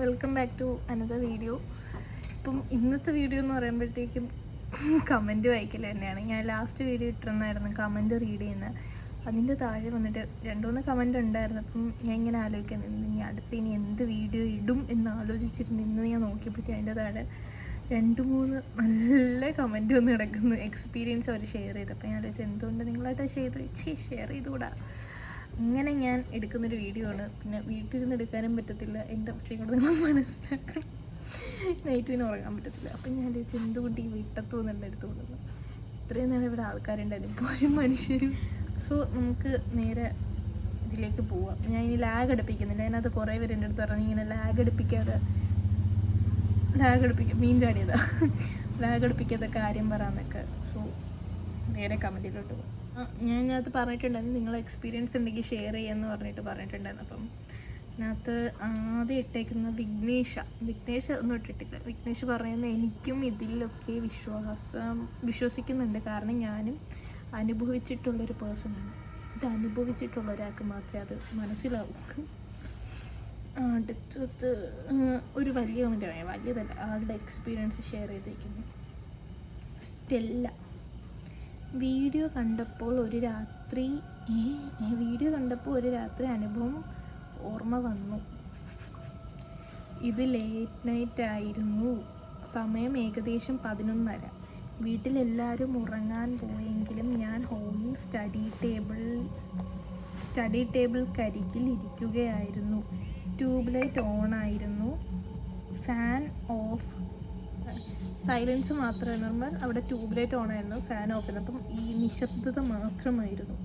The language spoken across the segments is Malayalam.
Welcome back to another video ഇപ്പം ഇന്നത്തെ വീഡിയോ എന്ന് പറയുമ്പോഴത്തേക്കും കമന്റ് വായിക്കൽ തന്നെയാണ്. ഞാൻ ലാസ്റ്റ് വീഡിയോ ഇട്ടിരുന്നായിരുന്നു കമന്റ് റീഡ് ചെയ്യുന്നത് അതിന്റെ താഴെ വന്നിട്ട് രണ്ടുമൂന്ന് മൂന്ന് കമന്റ് ഉണ്ടായിരുന്നു. അപ്പം ഞാൻ ഇങ്ങനെ ആലോചിക്കാൻ നിന്ന്. ഇനി അടുത്ത് ഇനി എന്ത് വീഡിയോ ഇടും എന്ന് ആലോചിച്ചിരുന്നു ഇന്ന് ഞാൻ നോക്കിയപ്പോഴത്തേക്കും അതിന്റെ താഴെ രണ്ട് മൂന്ന് നല്ല കമന്റ് വന്ന് കിടക്കുന്നു. എക്സ്പീരിയൻസ് അവർ ഷെയർ ചെയ്തു. ഞാൻ ആലോചിച്ചു എന്തുകൊണ്ട് നിങ്ങളായിട്ട് ഷെയർ ചെയ്ത്? ഷെയർ ചെയ്തുകൂടാ? അങ്ങനെ ഞാൻ എടുക്കുന്നൊരു വീഡിയോ ആണ്. പിന്നെ വീട്ടിലിരുന്ന് എടുക്കാനും പറ്റത്തില്ല. എന്റെ അവസ്ഥയും കൂടെ നിങ്ങൾ മനസ്സിലാക്കണം നൈറ്റിന് ഉറങ്ങാൻ പറ്റത്തില്ല. അപ്പം ഞാൻ ചോദിച്ചു എന്തുകൊണ്ട് ഈ വീട്ടത്ത് വന്നിട്ട് എടുത്തു കൊടുക്കുന്നത് ഇത്രയും നേരം ഇവിടെ ആൾക്കാരുണ്ടായിരുന്നു ഒരു മനുഷ്യരും. സോ നമുക്ക് നേരെ ഇതിലേക്ക് പോവാം. ഞാൻ ഇനി ലാഗ് അടുപ്പിക്കുന്നില്ല അതിനകത്ത് കുറേ പേര് എന്റെ അടുത്ത് പറഞ്ഞു ഇങ്ങനെ ലാഗ് അടുപ്പിക്കാതെ ലാഗ് അടുപ്പിക്കുക മീൻ ചാടിയതാ. ലാഗ് അടുപ്പിക്കാത്ത കാര്യം പറയാന്നൊക്കെ. സോ നേരെ കമന്റിലോട്ട് പോകും ഞാൻ ഇതിനകത്ത് പറഞ്ഞിട്ടുണ്ടായിരുന്നു. നിങ്ങൾ എക്സ്പീരിയൻസ് ഉണ്ടെങ്കിൽ ഷെയർ ചെയ്യാമെന്ന് പറഞ്ഞിട്ട് പറഞ്ഞിട്ടുണ്ടായിരുന്നു. അപ്പം ഇതിനകത്ത് ആദ്യം ഇട്ടേക്കുന്ന വിഘ്നേഷ. വിഘ്നേഷ് ഒന്നും ഇട്ടിട്ടില്ല. വിഘ്നേഷ് പറയുന്ന എനിക്കും ഇതിലൊക്കെ വിശ്വാസം വിശ്വസിക്കുന്നുണ്ട്. കാരണം ഞാനും അനുഭവിച്ചിട്ടുള്ളൊരു പേഴ്സണാണ് ഇത് അനുഭവിച്ചിട്ടുള്ള ഒരാൾക്ക് മാത്രമേ അത് മനസ്സിലാവൂ. അടുത്തത് ഒരു വലിയ കമന്റ് വലിയതല്ല ആളുടെ എക്സ്പീരിയൻസ് ഷെയർ ചെയ്തേക്കുന്നു. സ്റ്റെല്ല. വീഡിയോ കണ്ടപ്പോൾ ഒരു രാത്രി വീഡിയോ കണ്ടപ്പോൾ ഒരു രാത്രി അനുഭവം ഓർമ്മ വന്നു. ഇത് ലേറ്റ് നൈറ്റ് ആയിരുന്നു. സമയം ഏകദേശം പതിനൊന്നര. വീട്ടിലെല്ലാവരും ഉറങ്ങാൻ പോയെങ്കിലും ഞാൻ ഹോമിൽ സ്റ്റഡി ടേബിൾ സ്റ്റഡി ടേബിൾ കരികിൽ ഇരിക്കുകയായിരുന്നു. ട്യൂബ് ലൈറ്റ് ഓൺ ആയിരുന്നു. ഫാൻ ഓഫ് സൈലൻസ് മാത്രമേ പറഞ്ഞാൽ അവിടെ ട്യൂബ് ലൈറ്റ് ഓൺ ആയിരുന്നു ഫാൻ ഓഫ് ആയിരുന്നു അപ്പം ഈ നിശബ്ദത മാത്രമായിരുന്നു.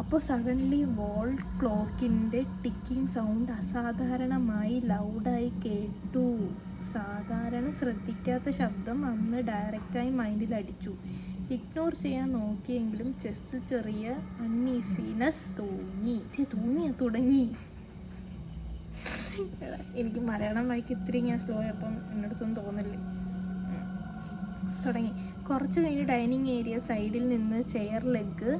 അപ്പോൾ സഡൻലി വോൾ ക്ലോക്കിന്റെ ടിക്കിംഗ് സൗണ്ട് അസാധാരണമായി ലൗഡായി കേട്ടു. സാധാരണ ശ്രദ്ധിക്കാത്ത ശബ്ദം അന്ന് ഡയറക്റ്റായി മൈൻഡിൽ അടിച്ചു. ഇഗ്നോർ ചെയ്യാൻ നോക്കിയെങ്കിലും ചെസ്റ്റ് ചെറിയ അൺഈസിനെസ് തോന്നി തോന്നിയ തുടങ്ങി. എനിക്ക് മലയാളം വായിക്ക് ഇത്തിരി ഞാൻ സ്ലോ ആയപ്പം എന്നടുത്തൊന്നും തോന്നില്ലേ. തുടങ്ങി. കുറച്ച് കഴിഞ്ഞ് ഡൈനിങ് ഏരിയ സൈഡിൽ നിന്ന് ചെയർ ലെഗ്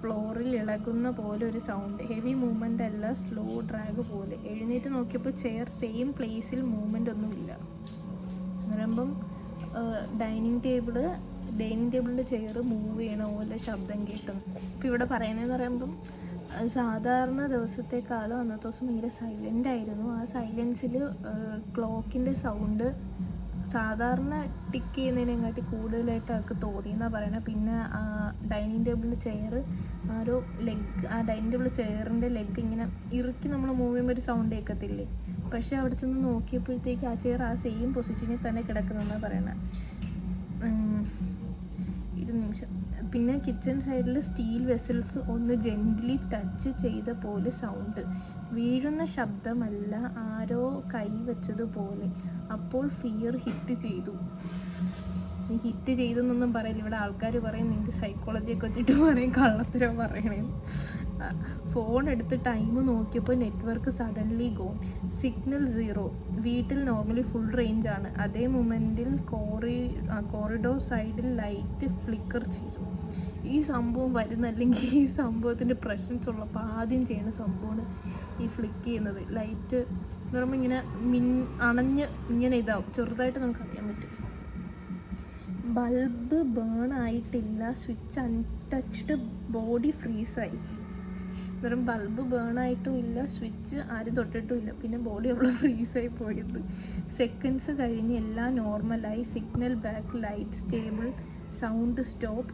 ഫ്ലോറിൽ ഇളകുന്ന പോലെ ഒരു സൗണ്ട് ഹെവി മൂവ്മെന്റ് അല്ല സ്ലോ ഡ്രാഗ് പോലെ. എഴുന്നേറ്റ് നോക്കിയപ്പോൾ ചെയർ സെയിം പ്ലേസിൽ മൂവ്മെന്റ് ഒന്നുമില്ല. പറയുമ്പം ഡൈനിങ് ടേബിൾ ഡൈനിങ് ടേബിളിന്റെ ചെയർ മൂവ് ചെയ്യണ പോലെ ശബ്ദം കേട്ടും. ഇപ്പം ഇവിടെ പറയുന്നതെന്ന് പറയുമ്പം സാധാരണ ദിവസത്തെക്കാളും അന്നത്തെ ദിവസം ഭയങ്കര സൈലന്റ് ആയിരുന്നു. ആ സൈലൻസിൽ ക്ലോക്കിന്റെ സൗണ്ട് സാധാരണ ടിക്ക് ചെയ്യുന്നതിനെക്കാട്ടി കൂടുതലായിട്ട് അവർക്ക് തോന്നിയെന്നാണ് പറയുന്നത്. പിന്നെ ഡൈനിങ് ടേബിളിന്റെ ചെയർ ഒരു ലെഗ് ആ ഡൈനിങ് ടേബിൾ ചെയറിന്റെ ലെഗ് ഇങ്ങനെ ഇറുക്കി നമ്മൾ മൂവ് ചെയ്യുമ്പോൾ ഒരു സൗണ്ട് കേൾക്കത്തില്ലേ? പക്ഷേ അവിടെ ചെന്ന് നോക്കിയപ്പോഴത്തേക്ക് ആ ചെയർ ആ സെയിം പൊസിഷനിൽ തന്നെ കിടക്കുന്നതെന്നാണ് പറയണത് ഉം. ഇരു നിമിഷം. പിന്നെ കിച്ചൺ സൈഡിൽ സ്റ്റീൽ വെസൽസ് ഒന്ന് ജെന്റലി ടച്ച് ചെയ്ത പോലെ സൗണ്ട് വീഴുന്ന ശബ്ദമല്ല ആരോ കൈ വെച്ചതുപോലെ. അപ്പോൾ ഫിയർ ഹിറ്റ് ചെയ്തു. ഹിറ്റ് ചെയ്തെന്നൊന്നും പറയില്ല. ഇവിടെ ആൾക്കാർ പറയും നിന്റെ സൈക്കോളജിയൊക്കെ വെച്ചിട്ട് പറയും കള്ളത്തരം പറയണേ. ഫോൺ എടുത്ത് ടൈം നോക്കിയപ്പോൾ network suddenly gone signal zero വീട്ടിൽ നോർമലി ഫുൾ റേഞ്ച് ആണ്. അതേ മൊമെന്റിൽ കോറി കോറിഡോർ സൈഡിൽ ലൈറ്റ് ഫ്ലിക്കർ ചെയ്തു. ഈ സംഭവം വരുന്നല്ലെങ്കിൽ ഈ സംഭവത്തിന്റെ പ്രശ്നസ് ഉള്ളപ്പോൾ ആദ്യം ചെയ്യുന്ന സംഭവമാണ് ഈ ഫ്ലിക്ക് ചെയ്യുന്നത്. ലൈറ്റ് എന്ന് പറയുമ്പോൾ ഇങ്ങനെ മിൻ അണഞ്ഞ് ഇങ്ങനെ ഇതാവും. ചെറുതായിട്ട് നമുക്ക് അറിയാൻ പറ്റും. ബൾബ് ബേൺ ആയിട്ടില്ല. സ്വിച്ച് അൺടച്ച്ഡ് ബോഡി ഫ്രീസായി എന്ന് പറയുമ്പോൾ ബൾബ് ബേൺ ആയിട്ടും ഇല്ല. സ്വിച്ച് ആരും തൊട്ടിട്ടും ഇല്ല. പിന്നെ ബോഡി അവിടെ ഫ്രീസായി പോയത്. സെക്കൻഡ്സ് കഴിഞ്ഞ് എല്ലാം നോർമലായി signal back light stable sound stop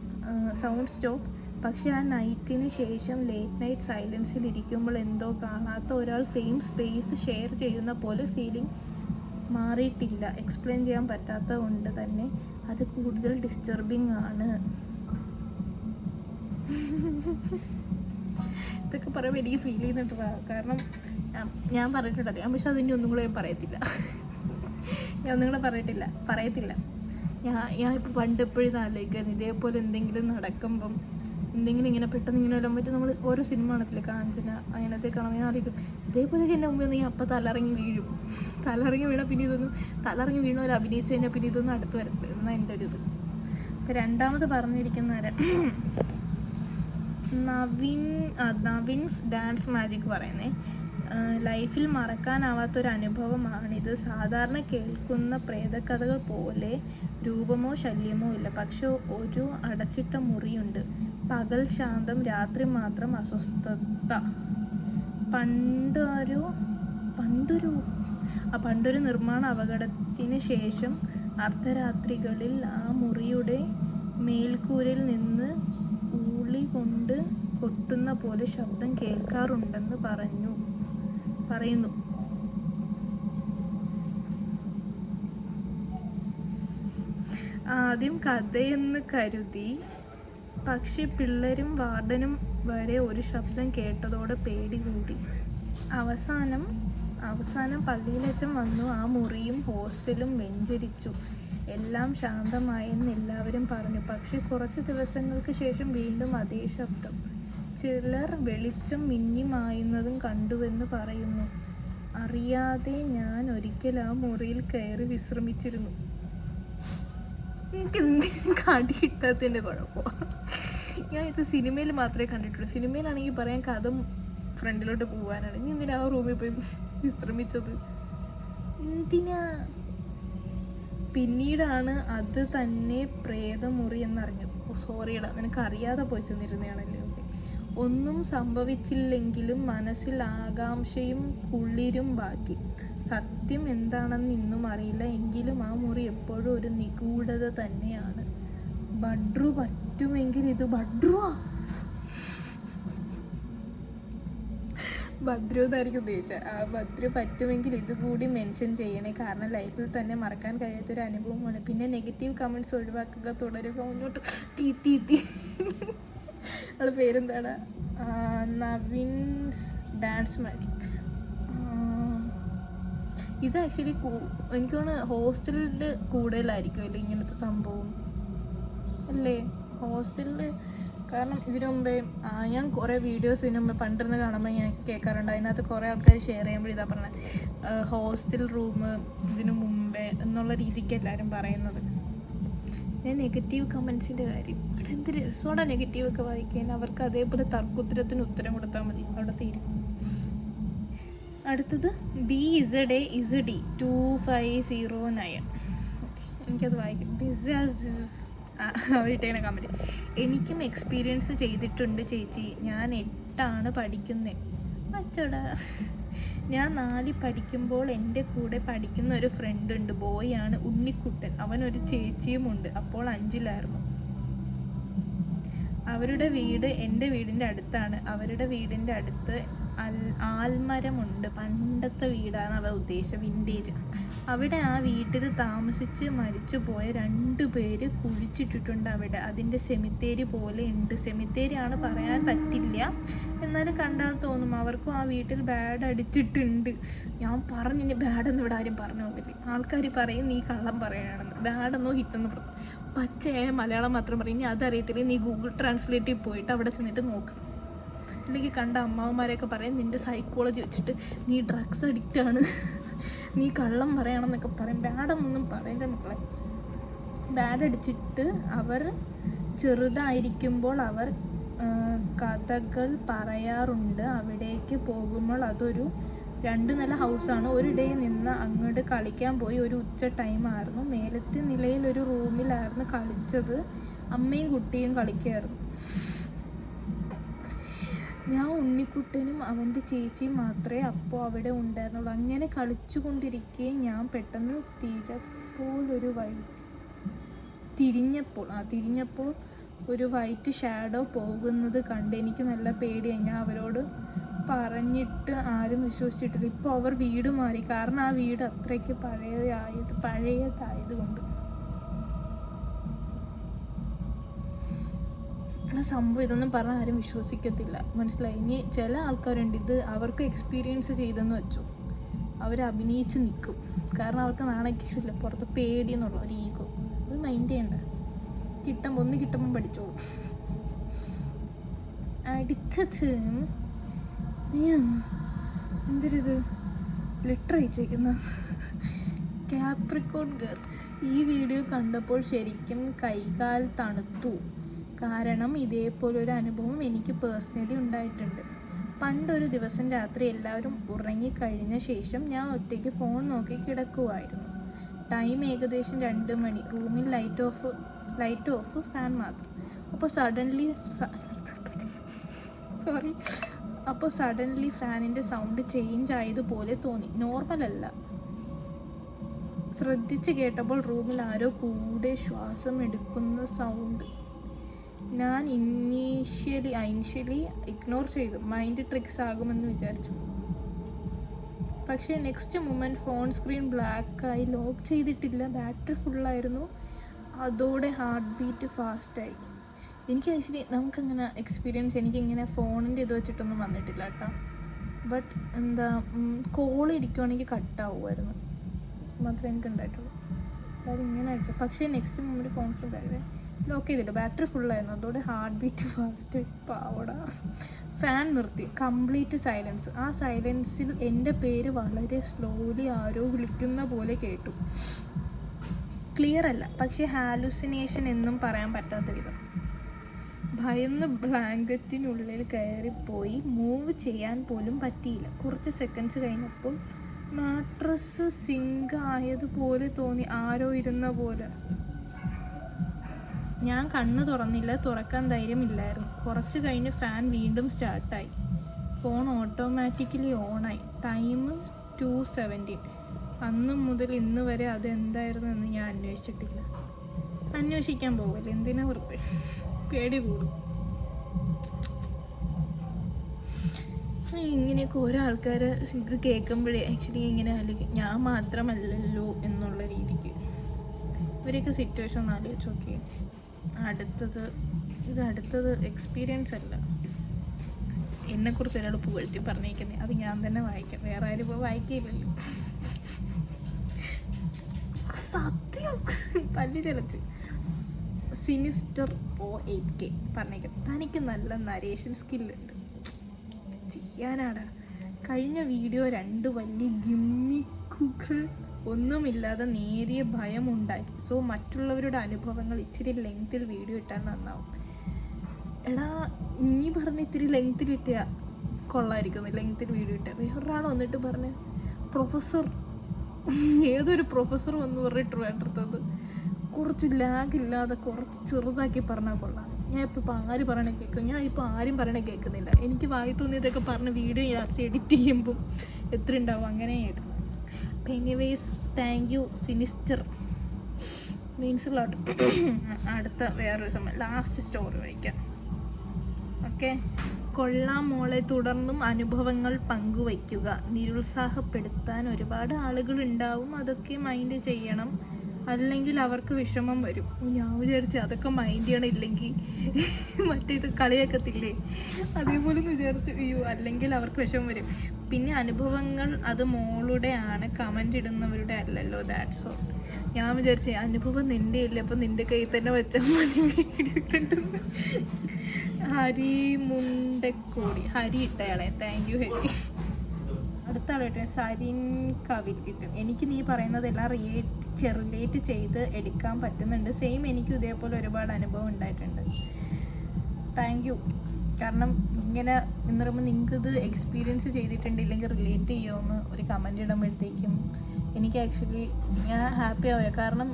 sound stop പക്ഷേ ആ നൈറ്റിന് ശേഷം ലേറ്റ് നൈറ്റ് സൈലൻസിൽ ഇരിക്കുമ്പോൾ എന്തോ കാണാത്ത ഒരാൾ സെയിം സ്പേസ് ഷെയർ ചെയ്യുന്ന പോലെ ഫീലിംഗ് മാറിയിട്ടില്ല. എക്സ്പ്ലെയിൻ ചെയ്യാൻ പറ്റാത്ത കൊണ്ട് തന്നെ അത് കൂടുതൽ ഡിസ്റ്റർബിങ് ആണ്. ഇതൊക്കെ പറയുമ്പോൾ എനിക്ക് ഫീൽ ചെയ്യുന്നുണ്ട് കാരണം ഞാൻ- പറഞ്ഞിട്ടുണ്ടല്ലോ ഞാൻ പക്ഷെ അതിന്റെ ഒന്നും കൂടെ പറയത്തില്ല. ഞാൻ ഒന്നും കൂടെ പറയത്തില്ല. പറയത്തില്ല. ഞാൻ ഞാൻ ഇപ്പോൾ പണ്ട് എപ്പോഴും ആലോചിക്കാൻ ഇതേപോലെ എന്തെങ്കിലും നടക്കുമ്പം എന്തെങ്കിലും ഇങ്ങനെ പെട്ടെന്ന് ഇങ്ങനെ വരാൻ പറ്റും നമ്മൾ ഓരോ സിനിമ കാണത്തില്ലേ? കാഞ്ചന അങ്ങനത്തെ കാണുമ്പോൾ അറിയിക്കും ഇതേപോലെയൊക്കെ എന്റെ മുമ്പിൽ നീ അപ്പം തലറങ്ങി വീഴും. തലറങ്ങി വീണാൽ പിന്നെ ഇതൊന്നും തലറങ്ങി വീണ പോലെ അഭിനയിച്ചു കഴിഞ്ഞാൽ പിന്നെ ഇതൊന്നും അടുത്ത് വരത്തില്ല. എന്നാണ് എന്റെ ഒരു ഇത്. അപ്പം രണ്ടാമത് പറഞ്ഞിരിക്കുന്നവരെ നവീൻ നവീൻസ് ഡാൻസ് മാജിക് പറയുന്നേ. ലൈഫിൽ മറക്കാനാവാത്തൊരു അനുഭവമാണിത് സാധാരണ കേൾക്കുന്ന പ്രേതകഥകൾ പോലെ രൂപമോ ശല്യമോ ഇല്ല. പക്ഷെ ഒരു അടച്ചിട്ട മുറിയുണ്ട്. പകൽ ശാന്തം രാത്രി മാത്രം അസ്വസ്ഥത. പണ്ടൊരു പണ്ടൊരു ആ പണ്ടൊരു നിർമ്മാണ അപകടത്തിന് ശേഷം അർദ്ധരാത്രികളിൽ ആ മുറിയുടെ മേൽക്കൂരയിൽ നിന്ന് ഊളി കൊണ്ട് കൊട്ടുന്ന പോലെ ശബ്ദം കേൾക്കാറുണ്ടെന്ന് പറഞ്ഞു. പറയുന്നു. ആദ്യം കഥയെന്ന് കരുതി പക്ഷെ പിള്ളേരും വാർഡനും വരെ ഒരു ശബ്ദം കേട്ടതോടെ പേടി കൂടി. അവസാനം അവസാനം പള്ളിയിലച്ചൻ വന്നു ആ മുറിയും ഹോസ്റ്റലും വെഞ്ചരിച്ചു. എല്ലാം ശാന്തമായെന്ന് എല്ലാവരും പറഞ്ഞു. പക്ഷെ കുറച്ച് ദിവസങ്ങൾക്ക് ശേഷം വീണ്ടും അതേ ശബ്ദം. ചിലർ വെളിച്ചം മിന്നിമായുന്നതും കണ്ടുവെന്ന് പറയുന്നു. അറിയാതെ ഞാൻ ഒരിക്കൽ ആ മുറിയിൽ കയറി വിശ്രമിച്ചിരുന്നു. എനിക്ക് എന്തിനും കാട്ടി കിട്ടാത്തതിന്റെ കുഴപ്പമാണ് ഞാൻ ഇത് സിനിമയിൽ മാത്രമേ കണ്ടിട്ടുള്ളൂ. സിനിമയിലാണെങ്കിൽ പറയാൻ കഥ ഫ്രണ്ടിലോട്ട് പോകാനാണ് ഇനി എന്തിനാ ആ റൂമിൽ പോയി വിശ്രമിച്ചത്? എന്തിനാ? പിന്നീടാണ് അത് തന്നെ പ്രേതമുറി എന്നറിഞ്ഞത്. സോറിയടാ നിനക്ക് അറിയാതെ പോയി ചെന്നിരുന്നതാണല്ലേ. ഒന്നും സംഭവിച്ചില്ലെങ്കിലും മനസ്സിൽ ആകാംക്ഷയും കുളിരും ബാക്കി. സത്യം എന്താണെന്ന് ഇന്നും അറിയില്ല. എങ്കിലും ആ മുറി എപ്പോഴും ഒരു നിഗൂഢത തന്നെയാണ്. ബഡ്രു പറ്റുമെങ്കിൽ ഇത് ബഡ്രുവാ. ഭദ്രു എന്നായിരിക്കും ഉദ്ദേശിച്ചത്. ആ ഭദ്രു പറ്റുമെങ്കിൽ ഇതുകൂടി മെൻഷൻ ചെയ്യണേ. കാരണം ലൈഫിൽ തന്നെ മറക്കാൻ കഴിയാത്തൊരു അനുഭവമാണ്. പിന്നെ നെഗറ്റീവ് കമന്റ്സ് ഒഴിവാക്കുക തുടരുക മുന്നോട്ട്. തീ തീ തീ അവളുടെ പേരെന്താണ്? Naveen's dance magic. ഇത് ആക്ച്വലി എനിക്ക് തോന്നുന്നു ഹോസ്റ്റലിൽ കൂടുതലായിരിക്കും അല്ലേ ഇങ്ങനത്തെ സംഭവം? അല്ലേ? ഹോസ്റ്റലിൽ കാരണം ഇതിനു മുമ്പേ ഞാൻ കുറേ വീഡിയോസ് ഇതിനു മുമ്പേ പണ്ടിരുന്ന് കാണുമ്പോൾ ഞാൻ കേൾക്കാറുണ്ട്. അതിനകത്ത് കുറേ ആൾക്കാർ ഷെയർ ചെയ്യുമ്പോൾ ഇതാ പറഞ്ഞത് ഹോസ്റ്റൽ റൂം ഇതിനു മുമ്പേ എന്നുള്ള രീതിക്ക് എല്ലാവരും പറയുന്നത്. ഞാൻ നെഗറ്റീവ് കമൻസിന്റെ കാര്യം. അവിടെ എന്ത് രസമാണ് നെഗറ്റീവൊക്കെ വായിക്കാൻ. അവർക്ക് അതേപോലെ തർക്കുത്തരത്തിന് ഉത്തരം കൊടുത്താൽ മതി. അവിടെ തീരും. അടുത്തത് B Z A Z E two five zero nine എനിക്കത് വായിക്കും. ബിസാസ് അവരിട്ടേനെ കമന്റ് എനിക്കും എക്സ്പീരിയൻസ് ചെയ്തിട്ടുണ്ട് ചേച്ചി. ഞാൻ എട്ടാണ് പഠിക്കുന്നത് അച്ചടാ ഞാൻ നാലിൽ പഠിക്കുമ്പോൾ എന്റെ കൂടെ പഠിക്കുന്ന ഒരു ഫ്രണ്ട് ഉണ്ട്. ബോയ് ആണ് ഉണ്ണിക്കുട്ടൻ. അവനൊരു ചേച്ചിയുമുണ്ട് അപ്പോൾ അഞ്ചിലായിരുന്നു. അവരുടെ വീട് എന്റെ വീടിന്റെ അടുത്താണ്. അവരുടെ വീടിന്റെ അടുത്ത് ആൽമരമുണ്ട്. പണ്ടത്തെ വീടാണ് അവ ഉദ്ദേശിച്ച വിന്റേജ് അവിടെ ആ വീട്ടിൽ താമസിച്ച് മരിച്ചു പോയ രണ്ട് പേര് കുഴിച്ചിട്ടിട്ടുണ്ട് അവിടെ. അതിന്റെ സെമിത്തേരി പോലെ ഉണ്ട്. സെമിത്തേരിയാണ് പറയാൻ പറ്റില്ല. എന്നാലും കണ്ടാൽ തോന്നും അവർക്കും ആ വീട്ടിൽ ബാഡ് അടിച്ചിട്ടുണ്ട്. ഞാൻ പറഞ്ഞു ഇനി ബാഡെന്ന് ഇവിടെ ആരും പറഞ്ഞു പോകില്ല ആൾക്കാർ പറയും നീ കള്ളം പറയാണെന്ന് ബാഡെന്നോ ഹിറ്റെന്നോ പറഞ്ഞു പച്ചയായ മലയാളം മാത്രം പറയും. ഇനി അതറിയത്തില്ല. നീ ഗൂഗിൾ ട്രാൻസ്ലേറ്റിൽ പോയിട്ട് അവിടെ ചെന്നിട്ട് നോക്കണം. അല്ലെങ്കിൽ കണ്ട അമ്മാവന്മാരെയൊക്കെ പറയും നിന്റെ സൈക്കോളജി വെച്ചിട്ട് നീ ഡ്രഗ്സ് അഡിക്റ്റ് ആണ്. നീ കള്ളം പറയണമെന്നൊക്കെ പറയും. ബാഡെന്നൊന്നും പറയില്ല മക്കളെ. ബാഡ് അടിച്ചിട്ട് അവർ ചെറുതായിരിക്കുമ്പോൾ അവർ കഥകൾ പറയാറുണ്ട്. അവിടേക്ക് പോകുമ്പോൾ അതൊരു രണ്ട് നില ഹൗസാണ്. ഒരു ഡേ നിന്ന് അങ്ങോട്ട് കളിക്കാൻ പോയി. ഒരു ഉച്ച ടൈമായിരുന്നു. മേലത്തെ നിലയിൽ ഒരു റൂമിലായിരുന്നു കളിച്ചത്. അമ്മയും കുട്ടിയും കളിക്കായിരുന്നു. ഞാൻ ഉണ്ണിക്കുട്ടനും അവന്റെ ചേച്ചിയും മാത്രമേ അപ്പോൾ അവിടെ ഉണ്ടായിരുന്നുള്ളൂ. അങ്ങനെ കളിച്ചുകൊണ്ടിരിക്കെ ഞാൻ പെട്ടെന്ന് തിരപ്പോലൊരു വൈ തിരിഞ്ഞപ്പോൾ ആ തിരിഞ്ഞപ്പോൾ ഒരു വൈറ്റ് ഷാഡോ പോകുന്നത് കണ്ട് എനിക്ക് നല്ല പേടിയായി. ഞാൻ അവരോട് പറഞ്ഞിട്ട് ആരും വിശ്വസിച്ചിട്ടില്ല. ഇപ്പോൾ അവർ വീട് മാറി. കാരണം ആ വീട് അത്രയ്ക്ക് പഴയതായത് പഴയതായതുകൊണ്ട് ആ സംഭവം ഇതൊന്നും പറഞ്ഞാൽ ആരും വിശ്വസിക്കത്തില്ല. മനസ്സിലായി? ഇനി ചില ആൾക്കാരുണ്ട് ഇത് അവർക്ക് എക്സ്പീരിയൻസ് ചെയ്തെന്ന് വെച്ചു. അവർ അഭിനയിച്ച് നിൽക്കും. കാരണം അവർക്ക് നാണക്കേടില്ല. പുറത്ത് പേടി എന്നുള്ള ഒരു ഈഗോ അത് മൈൻഡ് ചെയ്യണ്ട. കിട്ടുമ്പോൾ ഒന്ന് കിട്ടുമ്പോൾ പഠിച്ചോളൂ. അടുത്തത് എന്തൊരിത്? ലെറ്റർ അയച്ചേക്കുന്ന. ക്യാപ്രിക്കോൺ ഗേൾ ഈ വീഡിയോ കണ്ടപ്പോൾ ശരിക്കും കൈകാൽ തണുത്തു. കാരണം ഇതേപോലൊരു അനുഭവം എനിക്ക് പേഴ്സണലി ഉണ്ടായിട്ടുണ്ട്. പണ്ടൊരു ദിവസം രാത്രി എല്ലാവരും ഉറങ്ങിക്കഴിഞ്ഞ ശേഷം ഞാൻ ഒറ്റയ്ക്ക് ഫോൺ നോക്കി കിടക്കുമായിരുന്നു ടൈം ഏകദേശം രണ്ട് മണി. റൂമിൽ light off light off fan മാത്രം. അപ്പോൾ സഡൻലി സോറി അപ്പോൾ സഡൻലി ഫാനിന്റെ സൗണ്ട് ചേഞ്ച് ആയതുപോലെ തോന്നി. നോർമൽ അല്ല. ശ്രദ്ധിച്ച് കേട്ടപ്പോൾ റൂമിൽ ആരോ കൂടെ ശ്വാസം എടുക്കുന്ന സൗണ്ട് ഞാൻ ഇനീഷ്യലി ഇനിഷ്യലി ഇഗ്നോർ ചെയ്തു. മൈൻഡ് ട്രിക്സ് ആകുമെന്ന് വിചാരിച്ചു. പക്ഷേ നെക്സ്റ്റ് മൂമെന്റ് ഫോൺ സ്ക്രീൻ ബ്ലാക്കായി ലോക്ക് ചെയ്തിട്ടില്ല. ബാറ്ററി ഫുള്ളായിരുന്നു അതോടെ ഹാർട്ട് ബീറ്റ് ഫാസ്റ്റായി എനിക്ക് ആക്ച്വലി നമുക്കങ്ങനെ എക്സ്പീരിയൻസ് എനിക്കിങ്ങനെ ഫോണിന്റെ ഇത് വെച്ചിട്ടൊന്നും വന്നിട്ടില്ല കേട്ടോ. ബട്ട് എന്താ കോൾ ഇരിക്കുവാണെങ്കിൽ കട്ടാവുമായിരുന്നു മാത്രമേ എനിക്ക് ഉണ്ടായിട്ടുള്ളൂ അതായത് ഇങ്ങനെ ആയിട്ട് പക്ഷേ next moment phone screen lock ചെയ്തില്ല ബാറ്ററി ഫുള്ളായിരുന്നു അതോടെ ഹാർട്ട് ബീറ്റ് ഫാസ്റ്റ് പാവട. ഫാൻ നിർത്തി. കംപ്ലീറ്റ് സൈലൻസ് ആ സൈലൻസിൽ എന്റെ പേര് വളരെ സ്ലോലി ആരോ വിളിക്കുന്ന പോലെ കേട്ടു. ക്ലിയർ അല്ല. പക്ഷേ ഹാലുസിനേഷൻ എന്നും പറയാൻ പറ്റാത്ത വിധം ഭയന്ന് ബ്ലാങ്കറ്റിനുള്ളിൽ കയറിപ്പോയി. മൂവ് ചെയ്യാൻ പോലും പറ്റിയില്ല. കുറച്ച് സെക്കൻഡ്സ് കഴിഞ്ഞപ്പോൾ മാട്രസ് സിങ്ക് ആയതുപോലെ തോന്നി. ആരോ ഇരുന്ന പോലെ. ഞാൻ കണ്ണ് തുറന്നില്ല തുറക്കാൻ ധൈര്യമില്ലായിരുന്നു. കുറച്ച് കഴിഞ്ഞ് ഫാൻ വീണ്ടും സ്റ്റാർട്ടായി ഫോൺ ഓട്ടോമാറ്റിക്കലി ഓണായി ടൈം ടു സെവന്റീൻ അന്ന് മുതൽ ഇന്ന് വരെ അത് എന്തായിരുന്നു എന്ന് ഞാൻ അന്വേഷിച്ചിട്ടില്ല. അന്വേഷിക്കാൻ പോകില്ല എന്തിനാ വെറുതെ? പേടി കൂടും. ഇങ്ങനെയൊക്കെ ഓരോ ആൾക്കാർ ഇത് കേൾക്കുമ്പോഴേ ആക്ച്വലി ഇങ്ങനെ ആലോചിക്കും ഞാൻ മാത്രമല്ലല്ലോ എന്നുള്ള രീതിക്ക്. ഇവരെയൊക്കെ സിറ്റുവേഷൻ ഒന്ന് ആലോചിച്ച് നോക്കി അടുത്തത് ഇത് അടുത്തത് എക്സ്പീരിയൻസ് അല്ല. എന്നെക്കുറിച്ച് ഒരാൾ പുകഴ്ത്തി പറഞ്ഞേക്കുന്നത് അത് ഞാൻ തന്നെ വായിക്കാം. വേറെ ആരും ഇപ്പോൾ വായിക്കില്ലല്ലോ സത്യം. പല്ലി ചലച്ച്. സിനിസ്റ്റർ ഓ എയ്റ്റ് കെ പറഞ്ഞേക്കാം. തനിക്ക് നല്ല നരേഷൻ സ്കില്ലുണ്ട് ചെയ്യാനാടാ. കഴിഞ്ഞ വീഡിയോ രണ്ട് വലിയ ഗിമ്മിക്കുകൾ ഒന്നുമില്ലാതെ നേരിയ ഭയമുണ്ടായി. സോ മറ്റുള്ളവരുടെ അനുഭവങ്ങൾ ഇച്ചിരി ലെങ്ത്തിൽ വീഡിയോ ഇട്ടാൽ നന്നാവും. എടാ നീ പറഞ്ഞ ഇത്തിരി ലെങ്ത്തിൽ ഇട്ടിയ കൊള്ളായിരിക്കുന്നു. ലെങ്ത്തിൽ വീഡിയോ ഇട്ട. വേറൊരാൾ വന്നിട്ട് പറഞ്ഞ് പ്രൊഫസർ ഏതൊരു പ്രൊഫസർ വന്ന് പറഞ്ഞിട്ട് വേണ്ടത് കുറച്ച് ലാഗ് ഇല്ലാതെ കുറച്ച് ചെറുതാക്കി പറഞ്ഞാൽ കൊള്ളാം. ഞാൻ ഇപ്പോൾ ഇപ്പം ആര് പറയണ കേൾക്കും. ഞാൻ ഇപ്പോൾ ആരും പറയണ കേൾക്കുന്നില്ല. എനിക്ക് വായി തോന്നിയതൊക്കെ പറഞ്ഞ് വീഡിയോ ഞാൻ എഡിറ്റ് ചെയ്യുമ്പം എത്ര ഉണ്ടാവും? അങ്ങനെ ആയിരുന്നു anyways thank you sinister means lot അടുത്ത വേറൊരു സമയം ലാസ്റ്റ് സ്റ്റോറി വായിക്കാം. ഓക്കെ കൊള്ളാം മോളെ തുടർന്നും അനുഭവങ്ങൾ പങ്കുവയ്ക്കുക. നിരുത്സാഹപ്പെടുത്താൻ ഒരുപാട് ആളുകൾ ഉണ്ടാവും അതൊക്കെ മൈൻഡ് ചെയ്യണം. അല്ലെങ്കിൽ അവർക്ക് വിഷമം വരും. ഞാൻ വിചാരിച്ചു അതൊക്കെ മൈൻഡ് ചെയ്യണം ഇല്ലെങ്കിൽ മറ്റേത് കളിയാക്കത്തില്ലേ? അതേപോലെ വിചാരിച്ചു അയ്യോ അല്ലെങ്കിൽ അവർക്ക് വിഷമം വരും. പിന്നെ അനുഭവങ്ങൾ അത് മോളുടെ ആണ്. കമന്റ് ഇടുന്നവരുടെ അല്ലല്ലോ ദാറ്റ്സ് ഓൾ ഞാൻ വിചാരിച്ചു അനുഭവം നിന്റെ ഇല്ല? അപ്പം നിന്റെ കയ്യിൽ തന്നെ വെച്ചാൽ മതി video Hari Mundakkodi. Hari ഇട്ടയാളെ. Thank you Hari. അടുത്ത ആളായിട്ട് സരിൻ കവിൽ കിട്ടും. എനിക്ക് നീ പറയുന്നതെല്ലാം റിയേറ്റ് റിലേറ്റ് ചെയ്ത് എടുക്കാൻ പറ്റുന്നുണ്ട്. സെയിം എനിക്ക് ഇതേപോലെ ഒരുപാട് അനുഭവം ഉണ്ടായിട്ടുണ്ട്. താങ്ക് യു കാരണം ഇങ്ങനെ എന്ന് പറയുമ്പോൾ നിങ്ങൾക്ക് ഇത് എക്സ്പീരിയൻസ് ചെയ്തിട്ടുണ്ട് ഇല്ലെങ്കിൽ റിലേറ്റ് ചെയ്യുമെന്ന് ഒരു കമന്റ് ഇടുമ്പോഴത്തേക്കും എനിക്ക് ആക്ച്വലി ഞാൻ ഹാപ്പി ആവുക കാരണം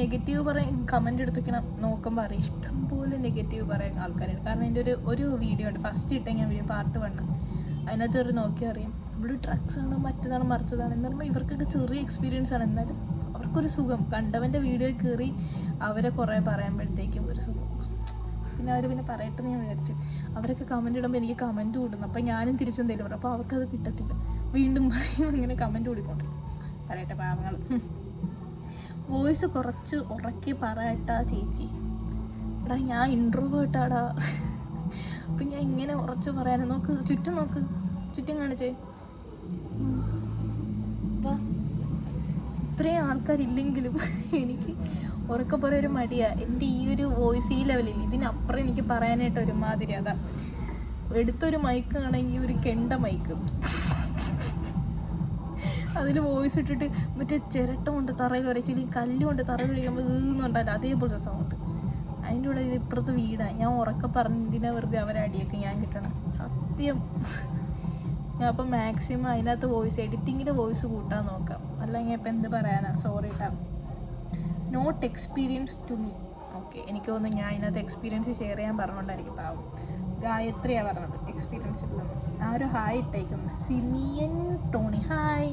നെഗറ്റീവ് പറയാൻ കമന്റ് എടുത്തിങ്ങനെ നോക്കുമ്പോൾ അറിയാം. ഇഷ്ടംപോലെ നെഗറ്റീവ് പറയാൻ ആൾക്കാരുണ്ട്. കാരണം എന്റെ ഒരു ഒരു വീഡിയോ ഉണ്ട്. ഫസ്റ്റ് ഇട്ട ഞാൻ വീഡിയോ പാർട്ട് വണ്ണം അതിനകത്ത് ഒരു നോക്കി അറിയാം. ഇവിടെ ഡ്രഗ്സ് ആണ് മറ്റേതാണ് മറിച്ചതാണ് എന്ന് പറയുമ്പോൾ ഇവർക്കൊക്കെ ചെറിയ എക്സ്പീരിയൻസ് ആണ്. എന്നാലും അവർക്കൊരു സുഖം. കണ്ടവന്റെ വീഡിയോ കയറി അവരെ കുറേ പറയുമ്പോഴത്തേക്കും ഒരു സുഖം. പിന്നെ അവർ പിന്നെ പറയട്ടെ എന്ന് ഞാൻ വിചാരിച്ചു. അവരൊക്കെ കമന്റ് ഇടുമ്പോൾ എനിക്ക് കമന്റ് കൂടുന്നു. അപ്പം ഞാനും തിരിച്ചെന്തെങ്കിലും പറയും അപ്പോൾ അവർക്കത് കിട്ടത്തില്ല. വീണ്ടും പറയും ഇങ്ങനെ കമന്റ് കൂടിക്കൊണ്ട് പറയട്ടെ പാവങ്ങൾ. വോയിസ് കുറച്ച് ഉറക്കി പറയട്ടാ ചേച്ചി. എടാ ഞാൻ ഇൻട്രോവേർട്ടാടാ അപ്പം ഞാൻ ഇങ്ങനെ ഉറച്ച് പറയാൻ നോക്ക് ചുറ്റും നോക്ക്. ചുറ്റും കാണിച്ചേ. ഇത്രയും ആൾക്കാരില്ലെങ്കിലും എനിക്ക് ഉറക്കെ പറയാൻ ഒരു മടിയാ. എന്റെ ഈ ഒരു വോയിസ് ഈ ലെവലിൽ ഇതിനപ്പുറം എനിക്ക് പറയാനായിട്ട് ഒരുമാതിരി അതാ. എടുത്തൊരു മൈക്ക് ആണെങ്കിൽ ഒരു കെണ്ട മൈക്ക് അതിൽ വോയിസ് ഇട്ടിട്ട് മറ്റേ ചിരട്ട കൊണ്ട് തറയിൽ വരച്ചില്ല കല്ല് കൊണ്ട് തറയിൽ വരയ്ക്കുമ്പോൾ ഈന്നുണ്ടല്ലോ അതേപോലത്തെ സൗണ്ട് അതിന്റെ കൂടെ ഇത് ഇപ്പുറത്ത് വീടാണ് ഞാൻ ഉറക്കെ പറഞ്ഞ് ഇതിനെ വെറുതെ അവരെ അടിയൊക്കെ ഞാൻ കിട്ടണം? സത്യം. ഞാൻ അപ്പം മാക്സിമം അതിനകത്ത് വോയിസ് എഡിറ്റിങ്ങിന്റെ വോയിസ് കൂട്ടാൻ നോക്കാം. അല്ലെങ്കിൽ ഇപ്പം എന്ത് പറയാനാണ് സോറി ട്ടാ. Not experience to me okay എനിക്ക് തോന്നുന്നു ഞാൻ അതിനകത്ത് എക്സ്പീരിയൻസ് ഷെയർ ചെയ്യാൻ പറഞ്ഞുകൊണ്ടായിരിക്കും പാവം. ഗായത്രിയാണ് പറഞ്ഞത് എക്സ്പീരിയൻസ് ഇല്ലെന്ന് ആ ഒരു ഹായ് ഇട്ടേക്കുന്നു. സിമിയൻ ടോണി ഹായ്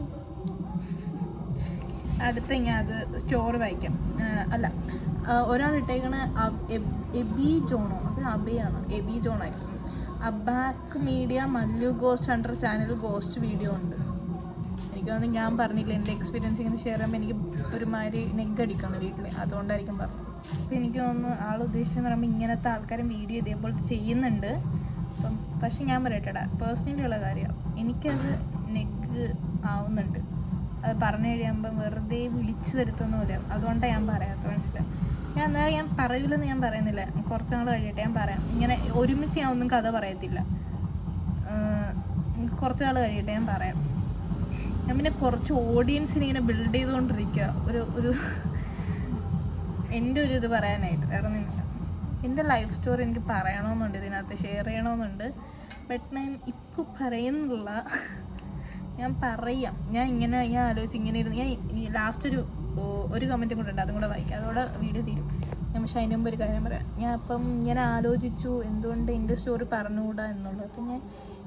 അടുത്ത ഞാൻ അത് സ്റ്റോറി വായിക്കാം. അല്ല ഒരാൾ ഇട്ടേക്കണ എബി ജോണോ? അത് അബയാണ്. എബി ജോണായിരിക്കും aback media Mallu ghost under channel ghost video ഉണ്ട്. എനിക്ക് ഞാൻ പറഞ്ഞില്ല. എന്റെ എക്സ്പീരിയൻസ് ഇങ്ങനെ ഷെയർ ചെയ്യുമ്പോൾ എനിക്ക് ഒരുമാതിരി നെഗ് അടിക്കുന്നു വീട്ടിൽ അതുകൊണ്ടായിരിക്കും പറഞ്ഞത്. അപ്പോൾ എനിക്ക് തോന്നുന്നു ആൾ ഉദ്ദേശിച്ചെന്ന് പറയുമ്പോൾ ഇങ്ങനത്തെ ആൾക്കാരും വീഡിയോ ഇതേപോലെ ചെയ്യുന്നുണ്ട്. അപ്പം പക്ഷെ ഞാൻ പറയട്ടെടാ പേഴ്സണലി ഉള്ള കാര്യമാണ് എനിക്കത് നെഗ് ആവുന്നുണ്ട്. അത് പറഞ്ഞു കഴിയുമ്പം വെറുതെ വിളിച്ചു വരുത്തുന്ന പോലെ അതുകൊണ്ടാണ് ഞാൻ പറയാത്തത് മനസ്സിലായി? ഞാൻ എന്നാൽ ഞാൻ പറയൂലെന്ന് ഞാൻ പറയുന്നില്ല. കുറച്ച് നാൾ കഴിയട്ടെ ഞാൻ പറയാം. ഇങ്ങനെ ഒരുമിച്ച് ഞാൻ ഒന്നും കഥ പറയത്തില്ല. കുറച്ച് നാൾ കഴിയട്ടെ ഞാൻ പറയാം. ഞാൻ പിന്നെ കുറച്ച് ഓഡിയൻസിനെ ഇങ്ങനെ ബിൽഡ് ചെയ്തുകൊണ്ടിരിക്കുക ഒരു ഒരു എന്റെ ഒരു ഇത് പറയാനായിട്ട്. വേറെ ഒന്നുമില്ല എന്റെ ലൈഫ് സ്റ്റോറി എനിക്ക് പറയണമെന്നുണ്ട് ഇതിനകത്ത് ഷെയർ ചെയ്യണമെന്നുണ്ട്. ബട്ട് ഞാൻ ഇപ്പോൾ പറയുന്നില്ല ഞാൻ പറയാം. ഞാൻ ഇങ്ങനെ ഞാൻ ആലോചിച്ച് ഇങ്ങനെ ഇരുന്ന് ഞാൻ ലാസ്റ്റ് ഒരു ഒരു കമന്റും കൂടെ ഉണ്ട്. അതും കൂടെ വായിക്കാം. അതോടെ വീഡിയോ തീരും. ഞാൻ പക്ഷേ അതിന് മുമ്പ് ഒരു കാര്യം പറയാം. ഞാൻ അപ്പം ഇങ്ങനെ ആലോചിച്ചു എന്തുകൊണ്ട് എന്റെ സ്റ്റോറി പറഞ്ഞുകൂടാ എന്നുള്ളത്. അപ്പം ഞാൻ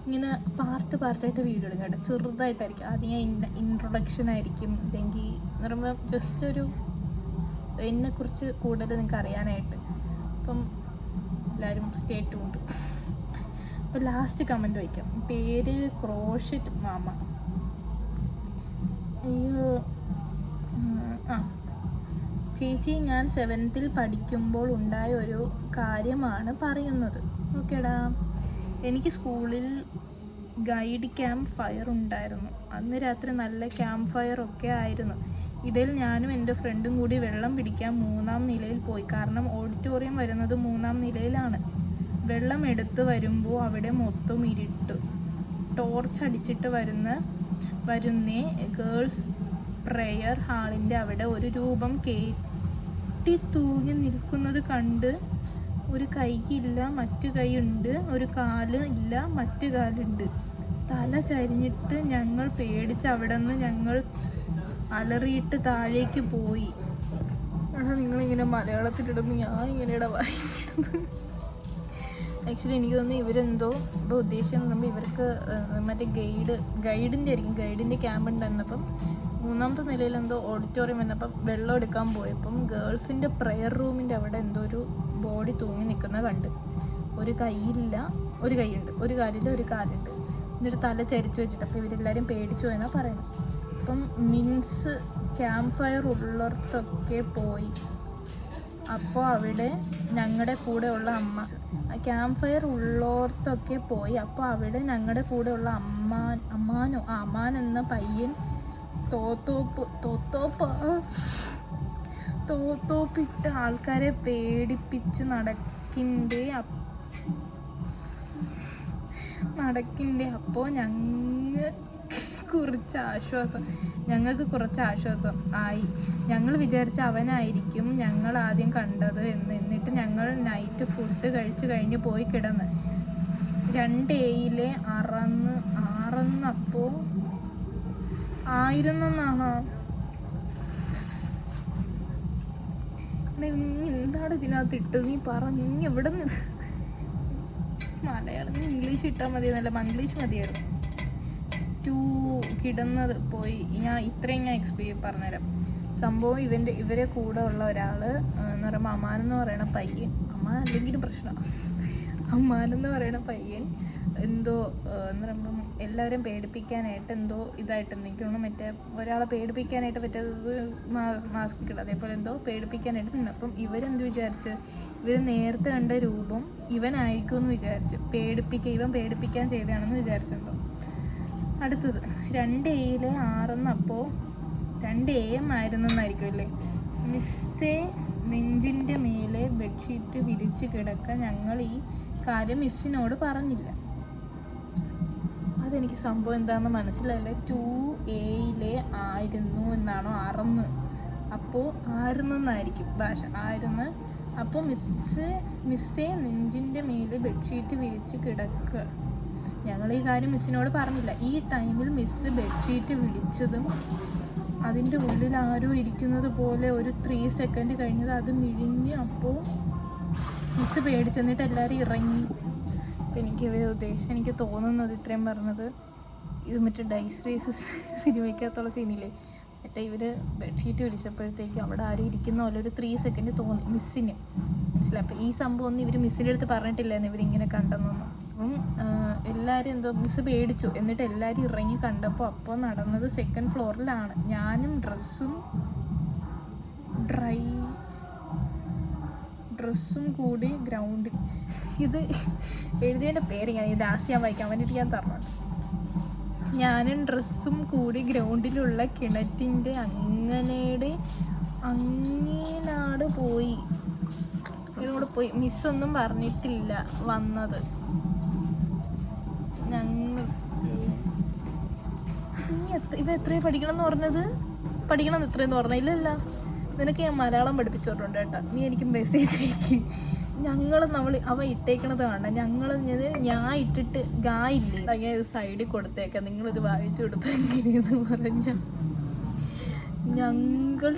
ഇങ്ങനെ പാർട്ട് പാർട്ടായിട്ട് വീഡിയോ എടുക്കാം കേട്ടോ. ചെറുതായിട്ടായിരിക്കും. ആദ്യം ഞാൻ ഇൻട്രൊഡക്ഷൻ ആയിരിക്കും. അല്ലെങ്കിൽ എന്ന് പറയുമ്പോൾ ജസ്റ്റ് ഒരു എന്നെക്കുറിച്ച് കൂടുതൽ നിങ്ങൾക്ക് അറിയാനായിട്ട്. അപ്പം എല്ലാവരും സ്റ്റേ ടൂണ്ട് അപ്പോൾ ലാസ്റ്റ് കമന്റ് വയ്ക്കാം. പേര് ക്രോഷറ്റ് മാമ. അയ്യോ. ആ. ചേച്ചി ഞാൻ സെവൻത്തിൽ പഠിക്കുമ്പോൾ ഉണ്ടായ ഒരു കാര്യമാണ് പറയുന്നത്. ഓക്കേടാ എനിക്ക് സ്കൂളിൽ ഗൈഡ് ക്യാമ്പ് ഫയർ ഉണ്ടായിരുന്നു. അന്ന് രാത്രി നല്ല ക്യാമ്പ് ഫയർ ഒക്കെ ആയിരുന്നു. ഇതിൽ ഞാനും എന്റെ ഫ്രണ്ടും കൂടി വെള്ളം പിടിക്കാൻ മൂന്നാം നിലയിൽ പോയി. കാരണം ഓഡിറ്റോറിയം വരുന്നത് മൂന്നാം നിലയിലാണ്. വെള്ളം എടുത്ത് വരുമ്പോൾ അവിടെ മൊത്തം ഇരുട്ട്. ടോർച്ച് അടിച്ചിട്ട് വരുന്ന വരുന്നേ ഗേൾസ് പ്രെയർ ഹാളിന്റെ അവിടെ ഒരു രൂപം കേട്ടി തൂങ്ങി നിൽക്കുന്നത് കണ്ട് ഒരു കൈയില്ല മറ്റു കൈയുണ്ട്. ഒരു കാൽ ഇല്ല മറ്റു കാലുണ്ട്. തല ചരിഞ്ഞിട്ട് ഞങ്ങൾ പേടിച്ച് അവിടെ നിന്ന് ഞങ്ങൾ അലറിയിട്ട് താഴേക്ക് പോയി. എടാ നിങ്ങളിങ്ങനെ മലയാളത്തിലിടുമ്പോൾ ഞാൻ ഇങ്ങനെയുടെ വായിക്കുന്നത്. ആക്ച്വലി എനിക്ക് തോന്നുന്നു ഇവരെന്തോ ഇപ്പോൾ ഉദ്ദേശിച്ചെന്ന് പറയുമ്പോൾ ഇവർക്ക് മറ്റേ ഗൈഡ് ഗൈഡിന്റെ ആയിരിക്കും. ഗൈഡിന്റെ ക്യാമ്പ് ഉണ്ടായിരുന്നപ്പം മൂന്നാമത്തെ നിലയിൽ എന്തോ ഓഡിറ്റോറിയം വന്നപ്പം വെള്ളം എടുക്കാൻ പോയപ്പം ഗേൾസിന്റെ പ്രെയർ റൂമിന്റെ അവിടെ എന്തോ ഒരു ബോഡി തൂങ്ങി നിൽക്കുന്നത് കണ്ട്. ഒരു കൈയില്ല ഒരു കൈയുണ്ട്. ഒരു കാലില്ല ഒരു കാലുണ്ട്. എന്നിട്ട് തല ചരിച്ചു വെച്ചിട്ട്. അപ്പോൾ ഇവരെല്ലാവരും പേടിച്ചു എന്നാണ് പറയുന്നത് അപ്പം മിൻസ് ക്യാമ്പ് ഫയർ ഉള്ളിടത്തൊക്കെ പോയി. അപ്പോൾ അവിടെ ഞങ്ങളുടെ കൂടെയുള്ള അമ്മ ക്യാമ്പ് ഫയർ ഉള്ളോർത്തൊക്കെ പോയി. അപ്പോൾ അവിടെ ഞങ്ങളുടെ കൂടെയുള്ള അമ്മാൻ അമ്മാനോ ആ അമ്മാൻ എന്ന പയ്യൻ തോത്തോപ്പ് തോത്തോപ്പ്. തോത്തോപ്പിട്ട് ആൾക്കാരെ പേടിപ്പിച്ച് നടക്കിന്റെ നടക്കിന്റെ അപ്പോൾ ഞങ്ങൾ കുറച്ച് ആശ്വാസം ഞങ്ങൾക്ക് കുറച്ച് ആശ്വാസം ആയി. ഞങ്ങൾ വിചാരിച്ച അവനായിരിക്കും ഞങ്ങൾ ആദ്യം കണ്ടത് എന്ന്. എന്നിട്ട് ഞങ്ങൾ നൈറ്റ് ഫുഡ് കഴിച്ച് കഴിഞ്ഞ് പോയി കിടന്ന്. രണ്ട് എയിലെ അറന്ന് ആറന്നപ്പോൾ ആയിരുന്നെന്നാണോ? എടാ, നീ എന്താണ് ഇതിനകത്ത് ഇട്ടത് നീ പറ നീ എവിടെ നിന്ന് മലയാളം ഇംഗ്ലീഷ് ഇട്ടാൽ മതിയെന്നല്ല മംഗ്ലീഷ് മതിയായിരുന്നു. ടു കിടന്നത് പോയി. ഞാൻ ഇത്രയും ഞാൻ എക്സ്പീരിയൻ പറഞ്ഞുതരാം. സംഭവം ഇവന്റെ ഇവരെ കൂടെ ഉള്ള ഒരാൾ എന്ന് പറയുമ്പോൾ അമാൻ എന്ന് പറയണ പയ്യൻ അമ്മാൻ അല്ലെങ്കിൽ പ്രശ്നമാണ് അമ്മാൻ എന്ന് പറയണ പയ്യൻ എന്തോ എന്ന് പറയുമ്പം എല്ലാവരും പേടിപ്പിക്കാനായിട്ട് എന്തോ ഇതായിട്ട് തോന്നുന്നു മറ്റേ ഒരാളെ പേടിപ്പിക്കാനായിട്ട് പറ്റാത്തത് മാസ്ക് ഇടുക അതേപോലെ എന്തോ പേടിപ്പിക്കാനായിട്ട് നിന്ന്. അപ്പം ഇവരെന്ത് വിചാരിച്ച്? ഇവർ നേരത്തെ കണ്ട രൂപം ഇവനായിരിക്കും എന്ന് വിചാരിച്ചു. പേടിപ്പിക്കുക ഇവൻ പേടിപ്പിക്കാൻ ചെയ്തതാണെന്ന് വിചാരിച്ചുണ്ടോ അടുത്തത് രണ്ട് എയിലെ ആറെന്നപ്പോൾ രണ്ട് എ എം ആയിരുന്നെന്നായിരിക്കും അല്ലേ? മിസ്സേ നെഞ്ചിന്റെ മേലെ ബെഡ്ഷീറ്റ് വിരിച്ച് കിടക്കാൻ ഞങ്ങൾ ഈ കാര്യം മിസ്സിനോട് പറഞ്ഞില്ല. അതെനിക്ക് സംഭവം എന്താണെന്ന് മനസ്സിലായില്ല. ടു എയിലെ ആയിരുന്നു എന്നാണോ അറന്ന് അപ്പോൾ ആയിരുന്നെന്നായിരിക്കും ഭാഷ. ആയിരുന്നു അപ്പോൾ മിസ്സ് മിസ്സേ നെഞ്ചിന്റെ മേലെ ബെഡ്ഷീറ്റ് വിരിച്ച് കിടക്കുക ഞങ്ങൾ ഈ കാര്യം മിസ്സിനോട് പറഞ്ഞില്ല. ഈ ടൈമിൽ മിസ്സ് ബെഡ്ഷീറ്റ് വിളിച്ചതും അതിന്റെ ഉള്ളിൽ ആരോ ഇരിക്കുന്നത് പോലെ ഒരു ത്രീ സെക്കൻഡ് കഴിഞ്ഞത് അത് മിഴിഞ്ഞ് അപ്പോൾ മിസ്സ് പേടിച്ചെന്നിട്ട് എല്ലാവരും ഇറങ്ങി. അപ്പം എനിക്ക് ഇവരെ ഉദ്ദേശം എനിക്ക് തോന്നുന്നത് ഇത്രയും പറഞ്ഞത് ഇത് മറ്റേ ഡൈസ് റേസ് സിനിമയ്ക്കകത്തുള്ള സീനില്ലേ മറ്റേ ഇവർ ബെഡ്ഷീറ്റ് വിളിച്ചപ്പോഴത്തേക്കും അവിടെ ആരും ഇരിക്കുന്ന പോലെ ഒരു ത്രീ സെക്കൻഡ് തോന്നി. മിസ്സിന് മനസ്സിലായി? അപ്പം ഈ സംഭവം ഒന്നും ഇവർ മിസ്സിന്റെ അടുത്ത് പറഞ്ഞിട്ടില്ലായിരുന്നു ഇവരിങ്ങനെ കണ്ടെന്നൊന്നും. അപ്പം എല്ലാവരും എന്തോ മിസ് പേടിച്ചു. എന്നിട്ട് എല്ലാവരും ഇറങ്ങി കണ്ടപ്പോൾ അപ്പോൾ നടന്നത് സെക്കൻഡ് ഫ്ലോറിലാണ് ഞാനും ഡ്രസ്സും ഡ്രൈ ഡ്രസ്സും കൂടി ഗ്രൗണ്ടിൽ ഇത് എഴുതിയതിന്റെ പേര് ഞാൻ ഇത് ലാസ്റ്റ് ഞാൻ വായിക്കാൻ വേണ്ടിയിട്ട് ഞാൻ തരണം. ഞാനും ഡ്രസ്സും കൂടി ഗ്രൗണ്ടിലുള്ള കിണറ്റിന്റെ അങ്ങനെയുടെ അങ്ങേനാട് പോയി. ഇവരോട് പോയി. മിസ്സൊന്നും പറഞ്ഞിട്ടില്ല വന്നത്. ഞങ്ങൾ നീ എത്ര എത്രയും പഠിക്കണം എന്ന് പറഞ്ഞത്? പഠിക്കണം എന്ന് എത്രയെന്ന് പറഞ്ഞില്ലല്ല നിനക്ക് ഞാൻ മലയാളം പഠിപ്പിച്ചോട്ടുണ്ട് കേട്ടോ. നീ എനിക്ക് മെസ്സേജ് അയക്കും. ഞങ്ങൾ നമ്മൾ അവ ഇട്ടേക്കണത് വേണ്ട ഞങ്ങൾ ഞാൻ ഇട്ടിട്ട് ഗാ ഇല്ലേ? അങ്ങനെ ഇത് സൈഡിൽ കൊടുത്തേക്കാം. നിങ്ങളിത് വായിച്ചു കൊടുത്തു എങ്ങനെയെന്ന് പറഞ്ഞ. ഞങ്ങൾ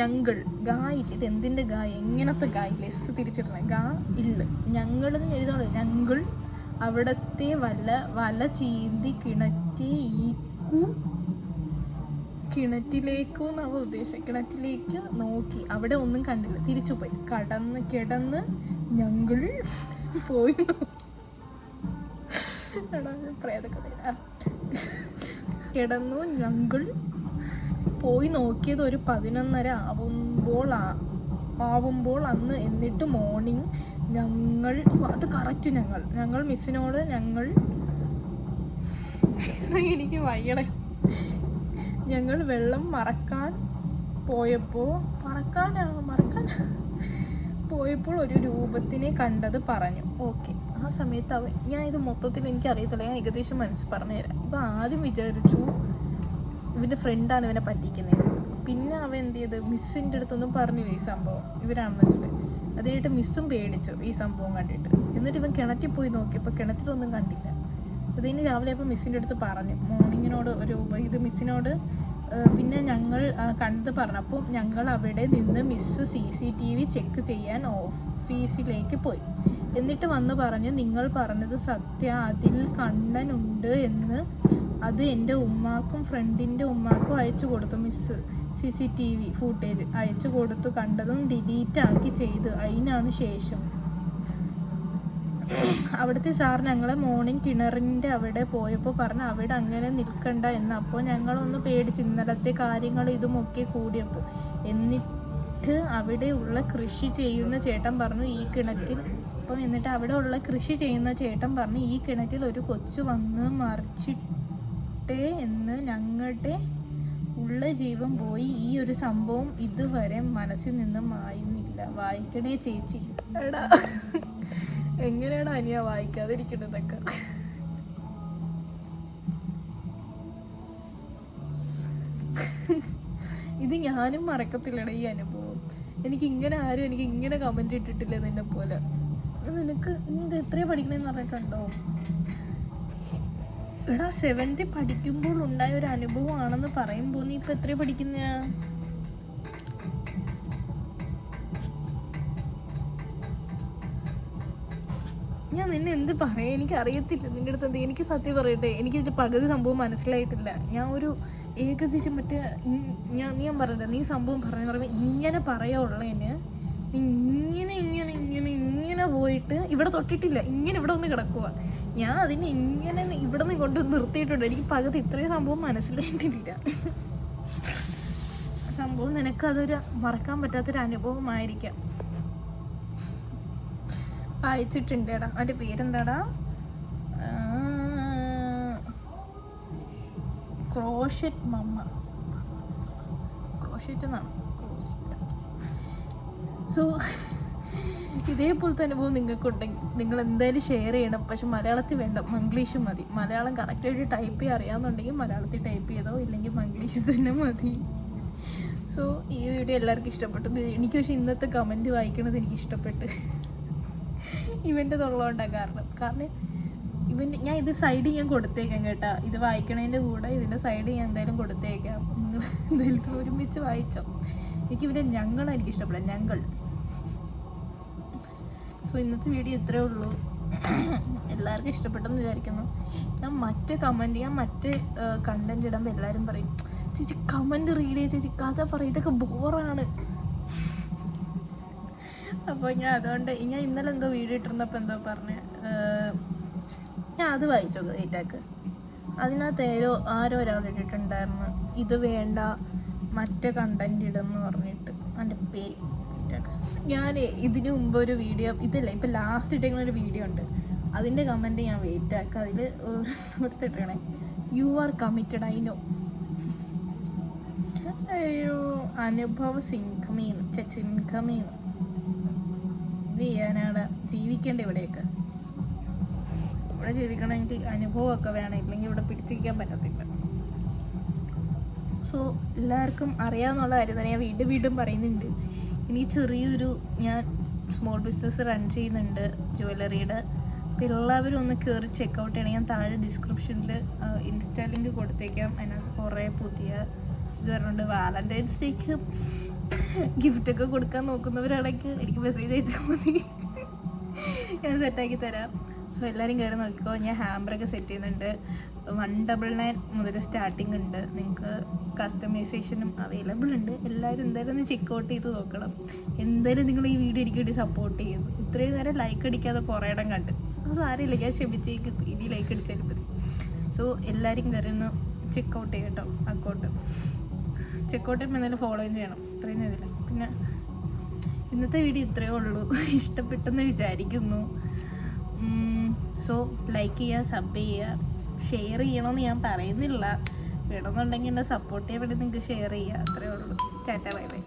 ഞങ്ങൾ ഗാ ഇല്ല ഇത് എന്തിന്റെ ഗാ? എങ്ങനത്തെ ഗാ? ലെസ് തിരിച്ചിടണേ. ഗാ ഇല്ല. ഞങ്ങൾ എഴുതണോ ഞങ്ങൾ അവിടത്തെ വല വല ചീന്തി കിണറ്റി ഈക്കു കിണറ്റിലേക്കു എന്നാണ് ഉദ്ദേശം കിണറ്റിലേക്ക് നോക്കി. അവിടെ ഒന്നും കണ്ടില്ല. തിരിച്ചു പോയി കടന്ന് കിടന്ന് ഞങ്ങൾ പോയി. കിടന്നു ഞങ്ങൾ പോയി നോക്കിയത് ഒരു പതിനൊന്നര ആവുമ്പോൾ ആവുമ്പോൾ അന്ന് എന്നിട്ട് മോർണിംഗ് ഞങ്ങൾ അത് കറക്റ്റ് ഞങ്ങൾ. ഞങ്ങൾ മിസ്സിനോട് ഞങ്ങൾ എനിക്ക് വയ്യട. ഞങ്ങൾ വെള്ളം മറക്കാൻ പോയപ്പോൾ മറക്കാൻ മറക്കാൻ? പോയപ്പോൾ ഒരു രൂപത്തിനെ കണ്ടത് പറഞ്ഞു. ഓക്കെ ആ സമയത്ത് അവൻ ഞാൻ ഇത് മൊത്തത്തിൽ എനിക്ക് അറിയത്തില്ല ഞാൻ ഏകദേശം മനസ്സിൽ പറഞ്ഞുതരാം. ഇപ്പം ആദ്യം വിചാരിച്ചു ഇവന്റെ ഫ്രണ്ടാണ് ഇവനെ പറ്റിക്കുന്നത്. പിന്നെ അവൻ എന്ത് ചെയ്ത്? മിസ്സിന്റെ അടുത്തൊന്നും പറഞ്ഞില്ല ഈ സംഭവം. ഇവരാണെന്ന് വെച്ചിട്ട്. അതിനായിട്ട് മിസ്സും പേടിച്ചു ഈ സംഭവം കണ്ടിട്ട്. എന്നിട്ട് ഇവൻ കിണറ്റിൽ പോയി നോക്കിയപ്പോൾ കിണറ്റിലൊന്നും കണ്ടില്ല. കഴിഞ്ഞ് രാവിലെ അപ്പോൾ മിസ്സിന്റെ അടുത്ത് പറഞ്ഞു. മോർണിങ്ങിനോട് ഒരു ഇത് മിസ്സിനോട് പിന്നെ ഞങ്ങൾ പറഞ്ഞു. പറഞ്ഞപ്പോൾ ഞങ്ങൾ അവിടെ നിന്ന് miss C C T V check ചെയ്യാൻ ഓഫീസിലേക്ക് പോയി. എന്നിട്ട് വന്ന് പറഞ്ഞ് നിങ്ങൾ പറഞ്ഞത് സത്യ അതിൽ കണ്ണനുണ്ട് എന്ന് അത് എന്റെ ഉമ്മാക്കും ഫ്രണ്ടിന്റെ ഉമ്മാക്കും അയച്ചു കൊടുത്തു miss C C T V footage അയച്ചു കൊടുത്തു കണ്ടതും ഡിലീറ്റ് ആക്കി ചെയ്തു. അതിനാണ് ശേഷം. അവിടുത്തെ സാർ ഞങ്ങളെ മോർണിംഗ് കിണറിന്റെ അവിടെ പോയപ്പോൾ പറഞ്ഞു അവിടെ അങ്ങനെ നിൽക്കണ്ട എന്ന്. അപ്പോൾ ഞങ്ങളൊന്ന് പേടിച്ച് ഇന്നലത്തെ കാര്യങ്ങൾ ഇതുമൊക്കെ കൂടിയപ്പോൾ എന്നിട്ട് അവിടെ ഉള്ള കൃഷി ചെയ്യുന്ന ചേട്ടൻ പറഞ്ഞു ഈ കിണറ്റിൽ അപ്പം എന്നിട്ട് അവിടെ ഉള്ള കൃഷി ചെയ്യുന്ന ചേട്ടൻ പറഞ്ഞു ഈ കിണറ്റിൽ ഒരു കൊച്ചു വന്ന് മറിച്ചിട്ടേ എന്ന് ഞങ്ങളുടെ ഉള്ള ജീവൻ പോയി. ഈ ഒരു സംഭവം ഇതുവരെ മനസ്സിൽ നിന്ന് മായുന്നില്ല. വായിക്കണേ ചേച്ചി. എടാ. എങ്ങനെയാണ് അനിയ വായിക്കാതിരിക്കുന്നതൊക്കെ? ഇത് ഞാനും മറക്കത്തില്ലട ഈ അനുഭവം. എനിക്ക് ഇങ്ങനെ ആരും എനിക്ക് ഇങ്ങനെ കമന്റ് ഇട്ടിട്ടില്ല നിന്നെ പോലെ. നിനക്ക് ഇത് എത്രയാ പഠിക്കണേന്ന് പറഞ്ഞിട്ടുണ്ടോ എടാ സെവൻത്തിൽ പഠിക്കുമ്പോൾ ഉണ്ടായ ഒരു അനുഭവമാണെന്ന് പറയുമ്പോൾ നീ ഇപ്പൊ എത്രയാ പഠിക്കുന്ന? ഞാൻ നിന്നെ എന്ത് പറയാ? എനിക്ക് അറിയത്തില്ല നിന്റെ അടുത്ത് എന്ത് എനിക്ക് സത്യം പറയട്ടെ. എനിക്ക് ഇതിന്റെ പകുതി സംഭവം മനസ്സിലായിട്ടില്ല. ഞാൻ ഒരു ഏകദേശം മറ്റേ ഞാൻ ഞാൻ പറഞ്ഞത് നീ സംഭവം പറഞ്ഞു പറയുമ്പോൾ ഇങ്ങനെ പറയാനുള്ളതിന് നീ ഇങ്ങനെ ഇങ്ങനെ ഇങ്ങനെ ഇങ്ങനെ പോയിട്ട് ഇവിടെ തൊട്ടിട്ടില്ല. ഇങ്ങനെ ഇവിടെ ഒന്ന് കിടക്കുക ഞാൻ അതിനെ ഇങ്ങനെ ഇവിടെ നിന്ന് കൊണ്ട് നിർത്തിയിട്ടുണ്ട്. എനിക്ക് പകുതി ഇത്രയും സംഭവം മനസ്സിലായിട്ടില്ല. സംഭവം നിനക്കതൊരു മറക്കാൻ പറ്റാത്തൊരു അനുഭവമായിരിക്കാം. വായിച്ചിട്ടുണ്ടേടാ. അവന്റെ പേരെന്താടാ? Crochet mamma. ക്രോഷറ്റ് എന്നാണ്? സോ ഇതേപോലത്തെ അനുഭവം നിങ്ങൾക്കുണ്ടെങ്കിൽ നിങ്ങൾ എന്തായാലും ഷെയർ ചെയ്യണം. പക്ഷെ മലയാളത്തിൽ വേണ്ട. മംഗ്ലീഷ് മതി. മലയാളം കറക്റ്റായിട്ട് ടൈപ്പ് ചെയ്യാൻ അറിയാമെന്നുണ്ടെങ്കിൽ മലയാളത്തിൽ ടൈപ്പ് ചെയ്തോ ഇല്ലെങ്കിൽ മംഗ്ലീഷ് തന്നെ മതി. സോ ഈ വീഡിയോ എല്ലാവർക്കും ഇഷ്ടപ്പെട്ടു. എനിക്ക് പക്ഷേ ഇന്നത്തെ കമന്റ് വായിക്കണത് എനിക്ക് ഇഷ്ടപ്പെട്ട്. ഇവന്റെ തൊള്ളോണ്ടാണ് കാരണം. കാരണം ഇവന്റെ ഞാൻ ഇത് സൈഡ് ഞാൻ കൊടുത്തേക്കാം കേട്ടാ. ഇത് വായിക്കണതിന്റെ കൂടെ ഇതിന്റെ സൈഡ് ഞാൻ എന്തായാലും കൊടുത്തേക്കാം. നിങ്ങൾ എന്തായാലും ഒരുമിച്ച് വായിച്ചോ. എനിക്ക് ഇവന്റെ ഞങ്ങളാണ് എനിക്ക് ഇഷ്ടപ്പെടാം. ഞങ്ങൾ. സോ ഇന്നത്തെ വീഡിയോ ഇത്രേ ഉള്ളൂ. എല്ലാവർക്കും ഇഷ്ടപ്പെട്ടെന്ന് വിചാരിക്കുന്നു. ഞാൻ മറ്റേ കമന്റ് ഞാൻ മറ്റേ കണ്ടന്റ് ഇടുമ്പോൾ എല്ലാവരും പറയും ചേച്ചി കമന്റ് റീഡ് ചെയ്യാം ചേച്ചി കഥ പറയും ഇതൊക്കെ ബോറാണ് അപ്പോൾ ഞാൻ അതുകൊണ്ട് ഞാൻ ഇന്നലെ എന്തോ വീഡിയോ ഇട്ടിരുന്നപ്പോൾ എന്തോ പറഞ്ഞ് ഞാൻ അത് വായിച്ചു ഏറ്റാക്ക് അതിനകത്ത് ഏതോ ആരോ ഒരാൾ ഇട്ടിട്ടുണ്ടായിരുന്നു. ഇത് വേണ്ട മറ്റേ കണ്ടന്റ് ഇടെന്ന് പറഞ്ഞിട്ട്. എന്റെ പേര് ഞാൻ ഇതിനു മുമ്പ് ഒരു വീഡിയോ ഇതല്ല ഇപ്പം ലാസ്റ്റ് ഇട്ടേക്കുന്ന ഒരു വീഡിയോ ഉണ്ട്. അതിന്റെ കമന്റ് ഞാൻ വെയിറ്റ് ആക്കുക അതിൽ കൊടുത്തിട്ടേ you are committed I know അയ്യോ അനുഭവ സിൻകമീന്ന് ചെച്ചിൻകമീന്ന് ചെയ്യാനാണ് ജീവിക്കേണ്ട ഇവിടെയൊക്കെ ഇവിടെ ജീവിക്കണമെങ്കിൽ അനുഭവമൊക്കെ വേണം. ഇല്ലെങ്കിൽ ഇവിടെ പിടിച്ചിരിക്കാൻ പറ്റത്തില്ല. സോ എല്ലാവർക്കും അറിയാമെന്നുള്ള കാര്യം തന്നെ ഞാൻ വീണ്ടും വീണ്ടും പറയുന്നുണ്ട്. ഇനി ചെറിയൊരു ഞാൻ സ്മോൾ ബിസിനസ് റൺ ചെയ്യുന്നുണ്ട് ജുവല്ലറിയുടെ അപ്പോൾ എല്ലാവരും ഒന്ന് കയറി ചെക്കൗട്ട് ചെയ്യണം. ഞാൻ താഴെ ഡിസ്ക്രിപ്ഷനിൽ ഇൻസ്റ്റാ ലിങ്ക് കൊടുത്തേക്കാം. അതിനകത്ത് കുറേ പുതിയ ഇത് വരുന്നുണ്ട് വാലന്റൈൻസ് ഡേക്ക് ഗിഫ്റ്റൊക്കെ കൊടുക്കാൻ നോക്കുന്നവരാണെങ്കിൽ എനിക്ക് മെസ്സേജ് അയച്ചാൽ മതി. ഞാൻ സെറ്റാക്കി തരാം. സോ എല്ലാവരും കയറി നോക്കിക്കോ. ഞാൻ ഹാമ്പറൊക്കെ സെറ്റ് ചെയ്യുന്നുണ്ട്. വൺ ഡബിൾ നയൻ മുതൽ സ്റ്റാർട്ടിംഗ് ഉണ്ട്. നിങ്ങൾക്ക് കസ്റ്റമൈസേഷനും അവൈലബിൾ ഉണ്ട്. എല്ലാവരും എന്തായാലും ഒന്ന് ചെക്കൗട്ട് ചെയ്ത് നോക്കണം. എന്തായാലും നിങ്ങൾ ഈ വീഡിയോ എനിക്ക് വേണ്ടി സപ്പോർട്ട് ചെയ്യും ഇത്രയും നേരം ലൈക്ക് അടിക്കാതെ കുറേ ഇടം കണ്ട്. അത് സാരമില്ല. ഞാൻ ക്ഷമിച്ചേക്ക്. ഇനി ലൈക്ക് അടിച്ചാലും മതി. സോ എല്ലാവരും കയറി ഒന്ന് ചെക്കൗട്ട് ചെയ്യട്ടോ. അക്കൗണ്ട് ചെക്കൗട്ട് ചെയ്യുമ്പോൾ എന്തായാലും ഫോളോ ചെയ്യണം ഇത്രയും ഇതില്ല പിന്നെ ഇന്നത്തെ വീഡിയോ ഇത്രയേ ഉള്ളൂ. ഇഷ്ടപ്പെട്ടെന്ന് വിചാരിക്കുന്നു. സോ ലൈക്ക് ചെയ്യുക സബ് ചെയ്യുക ഷെയർ ചെയ്യണമെന്ന് ഞാൻ പറയുന്നില്ല. വേണമെന്നുണ്ടെങ്കിൽ എന്നെ സപ്പോർട്ട് ചെയ്യാൻ വേണ്ടി നിങ്ങൾക്ക് ഷെയർ ചെയ്യുക. അത്രയേ ഉള്ളൂ. Tata bye bye